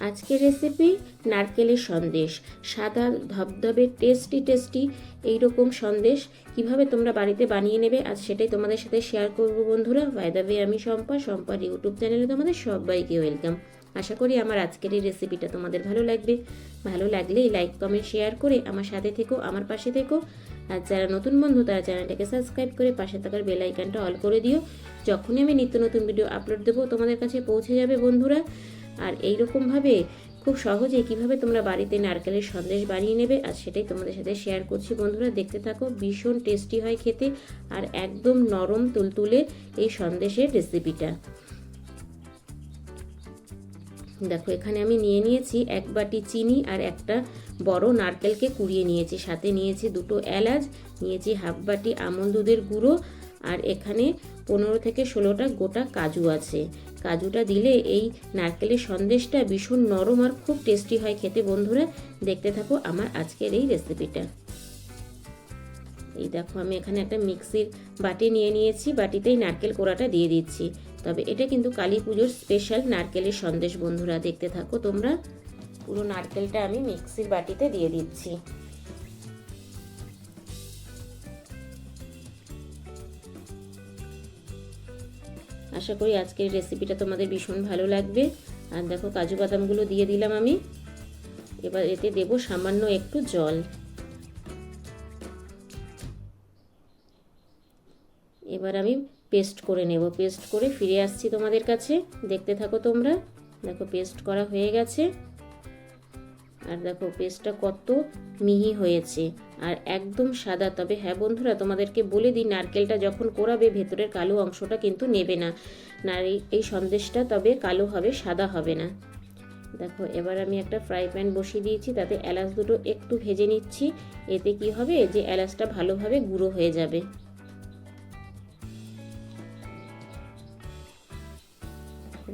আজকের রেসিপি নারকেলের সন্দেশ। সাদা, ধবধবে টেস্টি টেস্টি এইরকম সন্দেশ। কীভাবে তোমরা বাড়িতে বানিয়ে নেবে, আজ সেটাই তোমাদের সাথে শেয়ার করব বন্ধুরা। ওয়ে আমি শম্পা, শম্পার ইউটিউব চ্যানেলে তোমাদের সবাইকে ওয়েলকাম আশা করি আমার আজকের এই রেসিপিটা তোমাদের ভালো লাগবে। ভালো লাগলেই লাইক কমেন্ট শেয়ার করে আমার সাথে থেকো, আমার পাশে থেকো। আর যারা নতুন বন্ধু, তারা চ্যানেলটাকে সাবস্ক্রাইব করে পাশে থাকার বেল আইকনটা অল করে দিও। যখনই আমি নিত্য নতুন ভিডিও আপলোড দেবো, তোমাদের কাছে পৌঁছে যাবে বন্ধুরা। আর এই রকমভাবে খুব সহজে কীভাবে তোমরা বাড়িতে নারকেলের সন্দেশ বানিয়ে নেবে আর সেটাই তোমাদের সাথে শেয়ার করছি। বন্ধুরা, দেখতে থাকো, ভীষণ টেস্টি হয় খেতে আর একদম নরম তুলতুলে এই সন্দেশের রেসিপিটা দেখো, এখানে আমি নিয়ে নিয়েছি এক বাটি চিনি আর একটা বড় নারকেলকে কুড়িয়ে নিয়েছি। সাথে নিয়েছি দুটো এলাচ, নিয়েছি হাফ বাটি আমল দুধের গুঁড়ো আর এখানে পনেরো থেকে ষোলোটা গোটা কাজু আছে। কাজুটা দিলে এই নারকেলের সন্দেশটা ভীষণ নরম আর খুব টেস্টি হয় খেতে। বন্ধুরা, দেখতে থাকো আমার আজকের এই রেসিপিটা এই দেখো, আমি এখানে একটা মিক্সির বাটি নিয়ে নিয়েছি। বাটিতেই নারকেল কোড়াটা দিয়ে দিচ্ছি। তবে এটা কিন্তু কালী পুজোর স্পেশাল নারকেলের সন্দেশ, বন্ধুরা। দেখতে থাকো তোমরা। পুরো নারকেলটা আমি মিক্সির বাটিতে দিয়ে দিচ্ছি। আশা করি আজকের রেসিপিটা তোমাদের ভীষণ ভালো লাগবে। আর দেখো কাজু বাদামগুলো দিয়ে দিলাম আমি। এবার এতে দেব সামান্য একটু জল। এবার আমি পেস্ট করে নেব। পেস্ট করে ফিরে আসছি তোমাদের কাছে। দেখতে থাকো তোমরা। দেখো পেস্ট করা হয়ে গেছে। আর দেখো, পেস্টটা কত মিহি হয়েছে। আর একদম সাদা, তবে হ্যাঁ বন্ধুরা, তোমাদেরকে বলে দিই, নারকেলটা যখন কোরাবে, ভেতরের কালো অংশটা কিন্তু নেবে না। নারী এই সন্দেশটা তবে কালো হবে, সাদা হবে না। দেখো, এবার আমি একটা ফ্রাই প্যান বসিয়ে দিয়েছি, তাতে এলাচ দুটো একটু ভেজে নিচ্ছি। এতে কি হবে? যে এলাচটা ভালোভাবে গুঁড়ো হয়ে যাবে।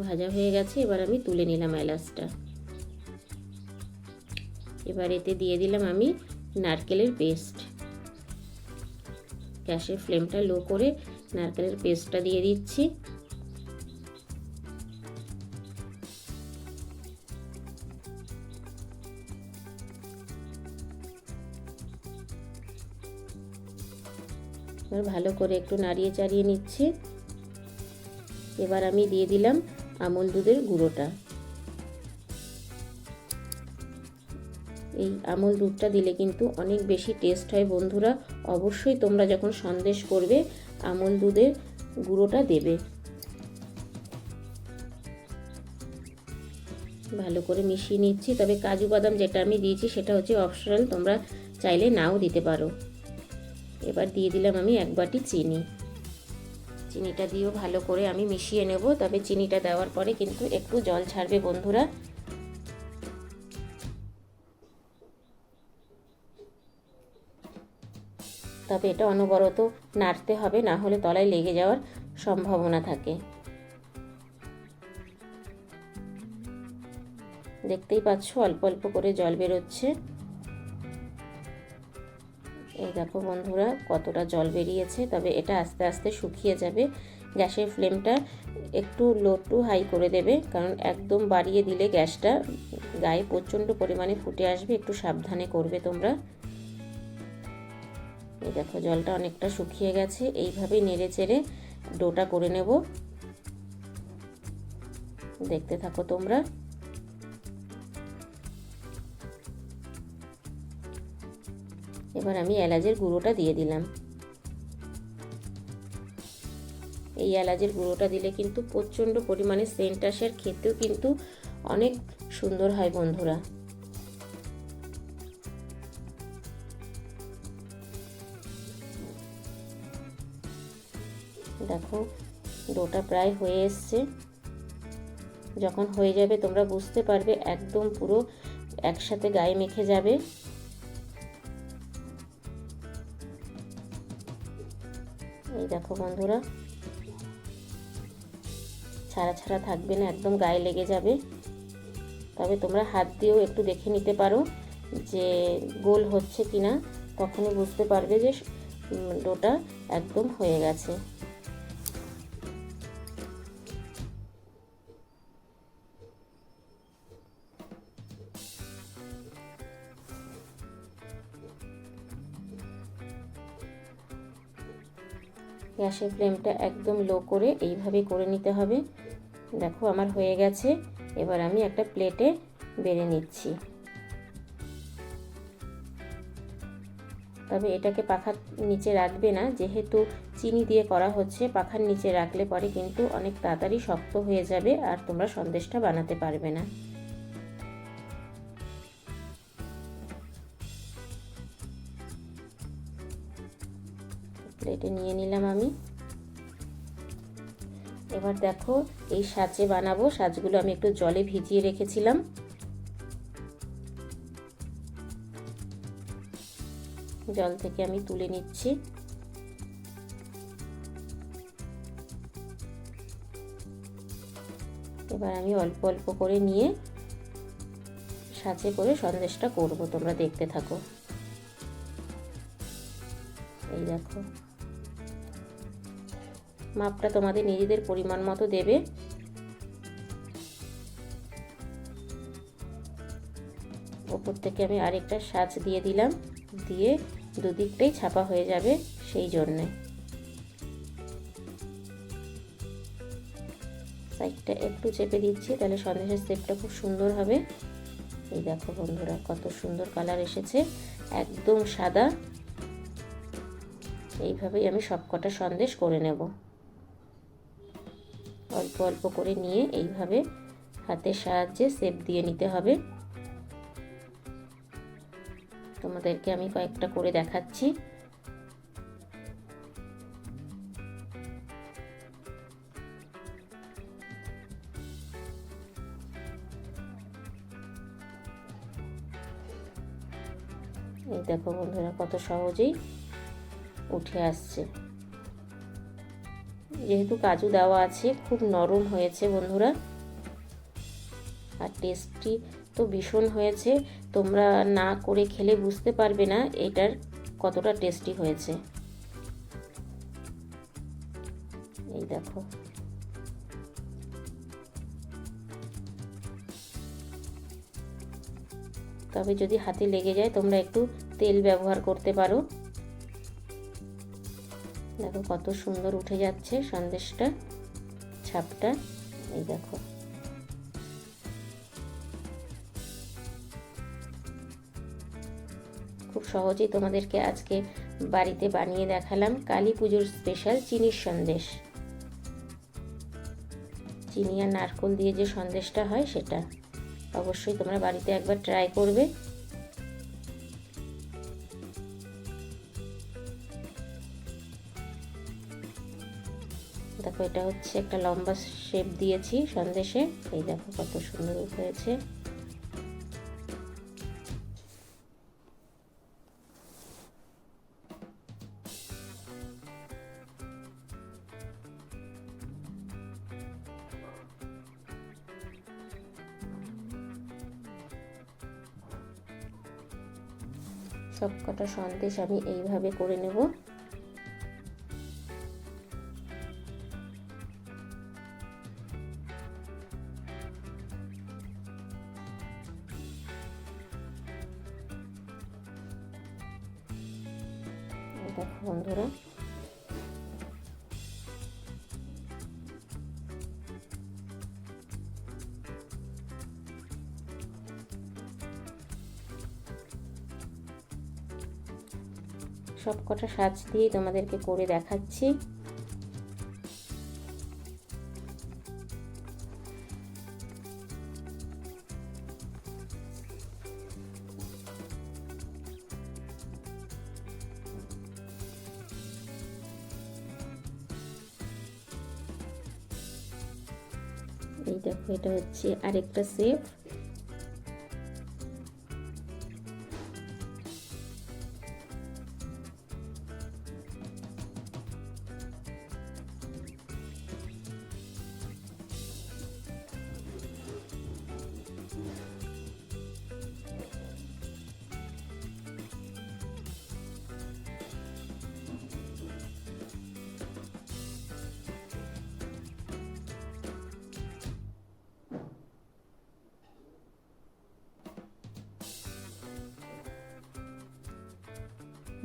ভাজা হয়ে গেছে, এবার আমি তুলে নিলাম এলাচটা। এবার এতে দিয়ে দিলাম আমি নারকেলের পেস্ট। গ্যাসের ফ্লেমটা লো করে নারকেলের পেস্টটা দিয়ে দিচ্ছি। এবার ভালো করে একটু নাড়িয়ে চাড়িয়ে নিচ্ছি। এবার আমি দিয়ে দিলাম আমল দুধের গুঁড়োটা। এই আমল দুধটা দিলে কিন্তু অনেক বেশি টেস্ট হয়। বন্ধুরা, অবশ্যই তোমরা যখন সন্দেশ করবে, আমল দুধের গুঁড়োটা দেবে। ভালো করে মিশিয়ে নিচ্ছি। তবে কাজু বাদাম যেটা আমি দিয়েছি, সেটা হচ্ছে অপশনাল তোমরা চাইলে নাও দিতে পারো। এবার দিয়ে দিলাম আমি এক বাটি চিনি। চিনিটা দিয়েও ভালো করে আমি মিশিয়ে নেব। তবে চিনিটা দেওয়ার পরে কিন্তু একটু জল ছাড়বে বন্ধুরা। তবে এটা অনবরত নাড়তে হবে, না হলে তলায় লেগে যাওয়ার সম্ভাবনা থাকে। দেখতেই পাচ্ছ অল্প অল্প করে জল বেরোচ্ছে। এই দেখো বন্ধুরা, কতটা জল বেরিয়েছে, তবে এটা আস্তে আস্তে শুকিয়ে যাবে। গ্যাসের ফ্লেমটা একটু লো টু হাই করে দেবে, কারণ একদম বাড়িয়ে দিলে গ্যাসটা গায়ে প্রচণ্ড পরিমাণে ফুটে আসবে, একটু সাবধানে করবে তোমরা। এই দেখো, জলটা অনেকটা শুকিয়ে গেছে। এইভাবেই নেড়ে চেড়ে ডোটা করে নেব। দেখতে থাকো তোমরা। এবার আমি এলাচের গুঁড়োটা দিয়ে দিলাম। এই এলাচের গুঁড়োটা দিলে কিন্তু প্রচণ্ড পরিমাণে সেন্ট আসে, আর খেতেও কিন্তু অনেক সুন্দর হয় বন্ধুরা। দেখো, ডোটা প্রায় হয়ে এসছে। যখন হয়ে যাবে তোমরা বুঝতে পারবে, একদম পুরো একসাথে গায়ে মেখে যাবে। এই দেখো বন্ধুরা, ছাড়া ছাড়া থাকবে না, একদম গায়ে লেগে যাবে। তবে তোমরা হাত দিয়েও একটু দেখে নিতে পারো যে গোল হচ্ছে কিনা। তখনই বুঝতে পারবে যে ডোটা একদম হয়ে গেছে। গ্যাসের ফ্লেমটা একদম লো করে এইভাবে করে নিতে হবে। দেখো আমার হয়ে গেছে। এবার আমি একটা প্লেটে বেড়ে নিচ্ছি। তবে এটাকে পাখার নিচে রাখবে না, যেহেতু চিনি দিয়ে করা হচ্ছে, পাখার নিচে রাখলে পরে কিন্তু অনেক তাড়াতাড়ি শক্ত হয়ে যাবে আর তোমরা সন্দেশটা বানাতে পারবে না। প্লেটে নিয়ে নিলাম আমি। এবার দেখো এই সাজে বানাবো। সাজগুলো আমি একটু জলে ভিজিয়ে রেখেছিলাম। জল থেকে আমি তুলে নিচ্ছি। এবার আমি অল্প অল্প করে নিয়ে সাজে করে সন্দেশটা করব। তোমরা দেখতে থাকো। এই দেখো। মাপটা তোমাদের নিজেদের পরিমাণ মতো দেবে। ওপর থেকে আমি আরেকটা সাজ দিয়ে দিলাম, দিয়ে দুদিকটাই ছাপা হয়ে যাবে সেই জন্যে। সাইডটা একটু চেপে দিচ্ছি, তাহলে সন্দেশের স্টেপটা খুব সুন্দর হবে। এই দেখো বন্ধুরা, কত সুন্দর কালার এসেছে, একদম সাদা। এইভাবেই আমি সবকটা সন্দেশ করে নেব। অল্প অল্প করে নিয়ে এইভাবে হাতের সাহায্যে সেপ দিয়ে নিতে হবে। তোমাদেরকে আমি কয়েকটা করে দেখাচ্ছি। এই দেখো বন্ধুরা কত সহজেই উঠে আসছে। যেহেতু কাজু দেওয়া আছে, খুব নরম হয়েছে বন্ধুরা। আর টেস্টি তো ভীষণ হয়েছে। তোমরা না করে খেলে বুঝতে পারবে না এটার কতটা টেস্টি হয়েছে। এই দেখো। তবে যদি হাতে লেগে যায়, তোমরা একটু তেল ব্যবহার করতে পারো। দেখো কত সুন্দর উঠে যাচ্ছে সন্দেশটা, ছাপটা, এই দেখো। খুব সহজেই তোমাদেরকে আজকে বাড়িতে বানিয়ে দেখালাম কালী পুজোর স্পেশাল চিনির সন্দেশ। চিনি আর নারকোল দিয়ে যে সন্দেশটা হয় সেটা। অবশ্যই তোমরা বাড়িতে একবার ট্রাই করবে। দেখো, এটা হচ্ছে একটা লম্বা শেপ দিয়েছি সন্দেশে। এই দেখো কত সুন্দর হয়েছে। সব কটা সন্দেশ আমি এইভাবে করে নেব। দেখো বন্ধুরা সব কটা সাজ দিয়েই তোমাদেরকে করে দেখাচ্ছি। এই দেখো এটা হচ্ছে আরেকটা সেফ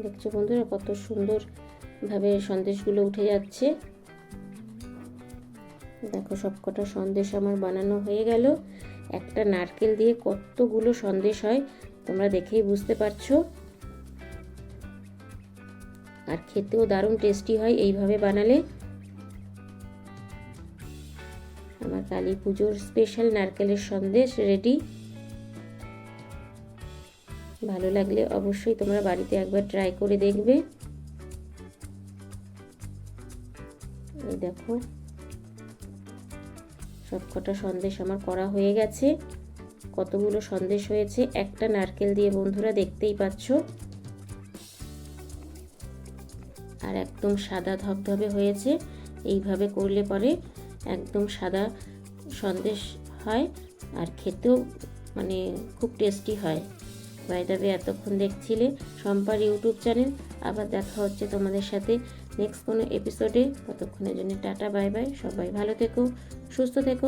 দেখছ বন্ধুরা, কত সুন্দর ভাবে সন্দেশগুলো উঠে যাচ্ছে। দেখো সবকটা সন্দেশ আমার বানানো হয়ে গেল। একটা নারকেল দিয়ে কতগুলো সন্দেশ হয় তোমরা দেখেই বুঝতে পারছ। আর খেতেও দারুণ টেস্টি হয় এইভাবে বানালে। আমার কালী পুজোর স্পেশাল নারকেলের সন্দেশ রেডি ভালো লাগলে অবশ্যই তোমরা বাড়িতে একবার ট্রাই করে দেখবে। এই দেখো। সবকটা সন্দেশ আমার করা হয়ে গেছে। কতগুলো সন্দেশ হয়েছে? একটা নারকেল দিয়ে বন্ধুরা দেখতেই পাচ্ছ। আর একদম সাদা ধবধবে হয়েছে। এইভাবে করলে পরে একদম সাদা সন্দেশ হয় আর খেতেও মানে খুব টেস্টি হয়। বাইদাবে এতক্ষণ দেখছিলে সম্পার ইউটিউব চ্যানেল। আবার দেখা হচ্ছে তোমাদের সাথে নেক্সট কোনো এপিসোডে ততক্ষণের জন্য টাটা বাই বাই সবাই ভালো থেকো, সুস্থ থেকো।